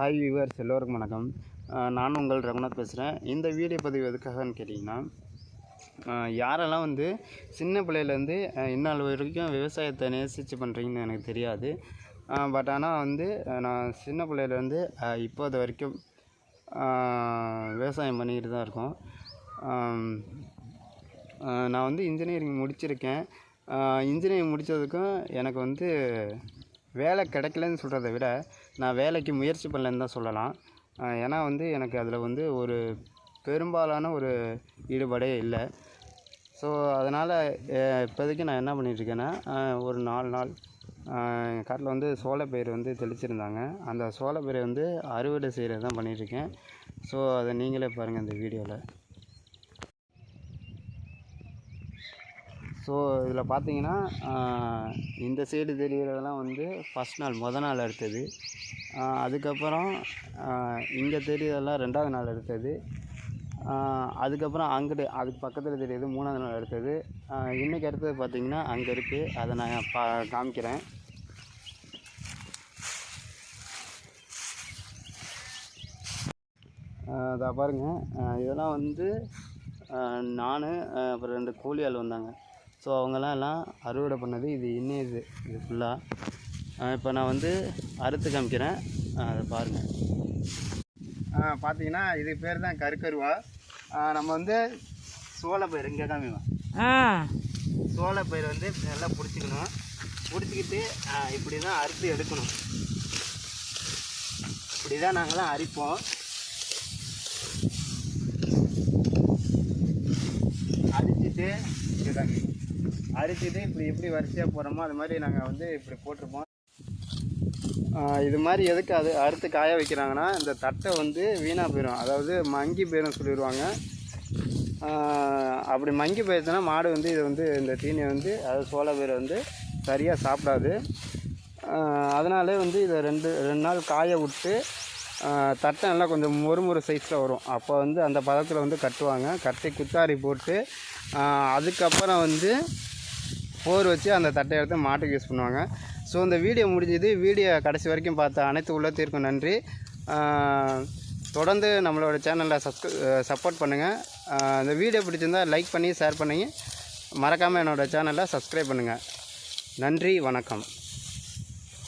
Hi viewers எல்லோருக்கும் வணக்கம். நான் உங்கள் ரகுநாத் பேசுகிறேன் இந்த வீடியோ பதிவு எதுக்காகன்னு கேட்டிங்கன்னா யாரெல்லாம் வந்து சின்ன பிள்ளையிலேருந்து இந்நாள் வரைக்கும் விவசாயத்தை நேசித்து பண்ணுறீங்கன்னு எனக்கு தெரியாது. பட் ஆனால் வந்து நான் சின்ன பிள்ளையிலேருந்து இப்போது வரைக்கும் விவசாயம் பண்ணிக்கிட்டு தான் இருக்கோம். நான் வந்து இன்ஜினியரிங் முடிச்சிருக்கேன். இன்ஜினியரிங் முடித்ததுக்கும் எனக்கு வந்து வேலை கிடைக்கலன்னு சொல்கிறத விட நான் வேலைக்கு முயற்சி பண்ணலன்னு தான் சொல்லலாம். ஏன்னா வந்து எனக்கு அதில் வந்து ஒரு பெரும்பாலான ஒரு ஈடுபாடே இல்லை. ஸோ அதனால் இப்போதைக்கு நான் என்ன பண்ணிகிட்ருக்கேன்னா ஒரு நாலு நாள் எங்கள் காட்டில் வந்து சோளப்பயிர் வந்து தெளிச்சிருந்தாங்க. அந்த சோளப்பயிரை வந்து அறுவடை செய்கிறது தான் பண்ணிகிட்ருக்கேன் ஸோ அதை நீங்களே பாருங்கள் இந்த வீடியோவில் ஸோ இதில் பார்த்தீங்கன்னா இந்த சைடு தெரிகிறதெல்லாம் வந்து ஃபஸ்ட் நாள் மொதல் நாள் எடுத்தது அதுக்கப்புறம் இங்கே தெரியுறதெல்லாம் ரெண்டாவது நாள் எடுத்தது அதுக்கப்புறம் அங்கிட்டு அதுக்கு பக்கத்தில் தெரியுது மூணாவது நாள் எடுத்தது இன்றைக்கி அடுத்தது பார்த்தீங்கன்னா அங்கே இருக்குது அதை நான் பா காமிக்கிறேன். அதை பாருங்கள் இதெல்லாம் வந்து நான் அப்புறம் ரெண்டு கூலி ஆள் வந்தாங்க. ஸோ அவங்கெல்லாம் எல்லாம் அறுவடை பண்ணது இது இன்னும் இது இது ஃபுல்லாக இப்போ நான் வந்து அறுத்து காமிக்கிறேன். அதை பாருங்கள் பார்த்தீங்கன்னா இது பேர் தான் கருக்கருவா. நம்ம வந்து சோளப்பயிர் இங்கே காமிவா ஆ. சோளப்பயிர் வந்து நல்லா பிடிச்சிக்கணும். பிடிச்சிக்கிட்டு இப்படி தான் அறுத்து எடுக்கணும். இப்படி தான் நாங்களாம் அரிப்போம். அரிச்சிட்டு இதுதாங்க அரிச்சிட்டு இப்படி எப்படி வரிசையாக போகிறோமோ அது மாதிரி நாங்கள் வந்து இப்படி போட்டிருப்போம் இது மாதிரி எதுக்கு அது அறுத்து காய வைக்கிறாங்கன்னா இந்த தட்டை வந்து வீணாக போயிடும் அதாவது மங்கி போயிடும் சொல்லிடுவாங்க. அப்படி மங்கி போயிடுச்சுன்னா மாடு வந்து இது வந்து இந்த தீனியை வந்து அதாவது சோள பயிரை வந்து சரியாக சாப்பிடாது. அதனாலே வந்து இதை ரெண்டு ரெண்டு நாள் காய விட்டு தட்டை நல்லா கொஞ்சம் மொறுமொறு சைஸில் வரும். அப்போ வந்து அந்த பதத்தில் வந்து கட்டுவாங்க. கட்டி குத்தாரி போட்டு அதுக்கப்புறம் வந்து போர் வச்சு அந்த தட்டை எடுத்து மாட்டுக்கு யூஸ் பண்ணுவாங்க. ஸோ இந்த வீடியோ முடிஞ்சது. வீடியோ கடைசி வரைக்கும் பார்த்த அனைத்து உள்ளத்திற்கும் நன்றி. தொடர்ந்து நம்மளோட சேனலில் சப்ஸ்கிரை சப்போர்ட் பண்ணுங்கள் இந்த வீடியோ பிடிச்சிருந்தா லைக் பண்ணி ஷேர் பண்ணி மறக்காமல் என்னோடய சேனலை சப்ஸ்கிரைப் பண்ணுங்கள் நன்றி வணக்கம்.